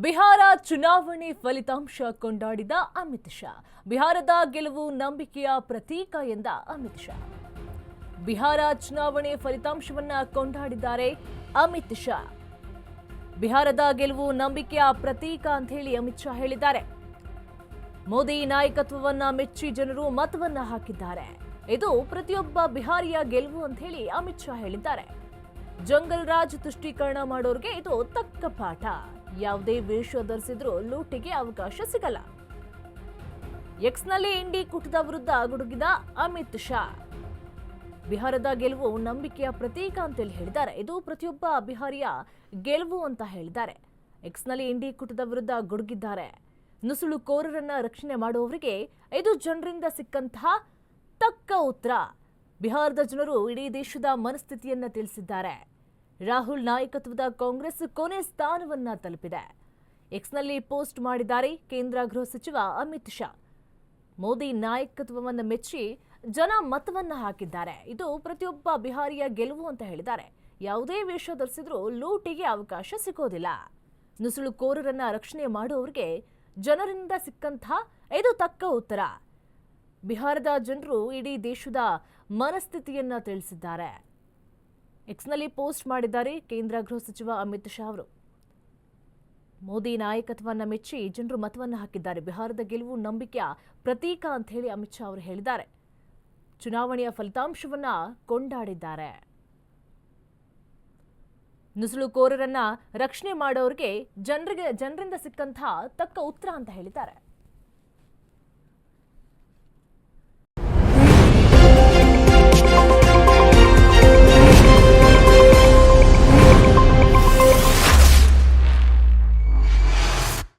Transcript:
ಬಿಹಾರ ಚುನಾವಣೆ ಫಲಿತಾಂಶ ಕೊಂಡಾಡಿದ ಅಮಿತ್ ಶಾ. ಬಿಹಾರದ ಗೆಲುವು ನಂಬಿಕೆಯ ಪ್ರತೀಕ ಎಂದ ಅಮಿತ್ ಶಾ. ಬಿಹಾರ ಚುನಾವಣೆ ಫಲಿತಾಂಶವನ್ನ ಕೊಂಡಾಡಿದ್ದಾರೆ ಅಮಿತ್ ಶಾ. ಬಿಹಾರದ ಗೆಲುವು ನಂಬಿಕೆಯ ಪ್ರತೀಕ ಅಂತ ಹೇಳಿ ಅಮಿತ್ ಶಾ ಹೇಳಿದ್ದಾರೆ. ಮೋದಿ ನಾಯಕತ್ವವನ್ನ ಮೆಚ್ಚಿ ಜನರು ಮತವನ್ನ ಹಾಕಿದ್ದಾರೆ. ಇದು ಪ್ರತಿಯೊಬ್ಬ ಬಿಹಾರಿಯ ಗೆಲುವು ಅಂತ ಹೇಳಿ ಅಮಿತ್ ಶಾ ಹೇಳಿದ್ದಾರೆ. ಜಂಗಲ್ ರಾಜ್ ತುಷ್ಟೀಕರಣ ಮಾಡೋರಿಗೆ ಇದು ತಕ್ಕ ಪಾಠ. ಯಾವುದೇ ವೇಷ ಧರಿಸಿದ್ರೂ ಲೂಟಿಗೆ ಅವಕಾಶ ಸಿಗಲ್ಲ. ಎಕ್ಸ್ನಲ್ಲಿ ಇಂಡಿ ಕುಟದ ವಿರುದ್ಧ ಗುಡುಗಿದ ಅಮಿತ್ ಶಾ. ಬಿಹಾರದ ಗೆಲುವು ನಂಬಿಕೆಯ ಪ್ರತೀಕ ಅಂತೇಳಿ ಹೇಳಿದ್ದಾರೆ. ಇದು ಪ್ರತಿಯೊಬ್ಬ ಬಿಹಾರಿಯ ಗೆಲುವು ಅಂತ ಹೇಳಿದ್ದಾರೆ. ಎಕ್ಸ್ನಲ್ಲಿ ಇಂಡಿ ಕುಟದ ವಿರುದ್ಧ ಗುಡುಗಿದ್ದಾರೆ. ನುಸುಳುಕೋರರನ್ನ ರಕ್ಷಣೆ ಮಾಡುವವರಿಗೆ ಇದು ಜನರಿಂದ ಸಿಕ್ಕಂತಹ ತಕ್ಕ ಉತ್ತರ. ಬಿಹಾರದ ಜನರು ಇಡೀ ದೇಶದ ಮನಸ್ಥಿತಿಯನ್ನ ತಿಳಿಸಿದ್ದಾರೆ. ರಾಹುಲ್ ನಾಯಕತ್ವದ ಕಾಂಗ್ರೆಸ್ ಕೊನೆ ಸ್ಥಾನವನ್ನ ತಲುಪಿದೆ. ಎಕ್ಸ್ನಲ್ಲಿ ಪೋಸ್ಟ್ ಮಾಡಿದ್ದಾರೆ ಕೇಂದ್ರ ಗೃಹ ಸಚಿವ ಅಮಿತ್ ಶಾ. ಮೋದಿ ನಾಯಕತ್ವವನ್ನು ಮೆಚ್ಚಿ ಜನ ಮತವನ್ನ ಹಾಕಿದ್ದಾರೆ. ಇದು ಪ್ರತಿಯೊಬ್ಬ ಬಿಹಾರಿಯ ಗೆಲುವು ಅಂತ ಹೇಳಿದ್ದಾರೆ. ಯಾವುದೇ ವೇಷ ಧರಿಸಿದ್ರೂ ಲೂಟಿಗೆ ಅವಕಾಶ ಸಿಗೋದಿಲ್ಲ. ನುಸುಳುಕೋರರನ್ನ ರಕ್ಷಣೆ ಮಾಡುವವರಿಗೆ ಜನರಿಂದ ಸಿಕ್ಕಂತಹ ಇದು ತಕ್ಕ ಉತ್ತರ. ಬಿಹಾರದ ಜನರು ಇಡೀ ದೇಶದ ಮನಸ್ಥಿತಿಯನ್ನ ತಿಳಿಸಿದ್ದಾರೆ. ಎಕ್ಸ್ನಲ್ಲಿ ಪೋಸ್ಟ್ ಮಾಡಿದ್ದಾರೆ ಕೇಂದ್ರ ಗೃಹ ಸಚಿವ ಅಮಿತ್ ಶಾ ಅವರು. ಮೋದಿ ನಾಯಕತ್ವವನ್ನು ಮೆಚ್ಚಿ ಜನರು ಮತವನ್ನು ಹಾಕಿದ್ದಾರೆ. ಬಿಹಾರದ ಗೆಲುವು ನಂಬಿಕೆಯ ಪ್ರತೀಕ ಅಂತ ಹೇಳಿ ಅಮಿತ್ ಶಾ ಅವರು ಹೇಳಿದ್ದಾರೆ. ಚುನಾವಣೆಯ ಫಲಿತಾಂಶವನ್ನ ಕೊಂಡಾಡಿದ್ದಾರೆ. ನುಸುಳುಕೋರರನ್ನ ರಕ್ಷಣೆ ಮಾಡೋರಿಗೆ ಜನರಿಗೆ, ಜನರಿಂದ ಸಿಕ್ಕಂತಹ ತಕ್ಕ ಉತ್ತರ ಅಂತ ಹೇಳಿದ್ದಾರೆ.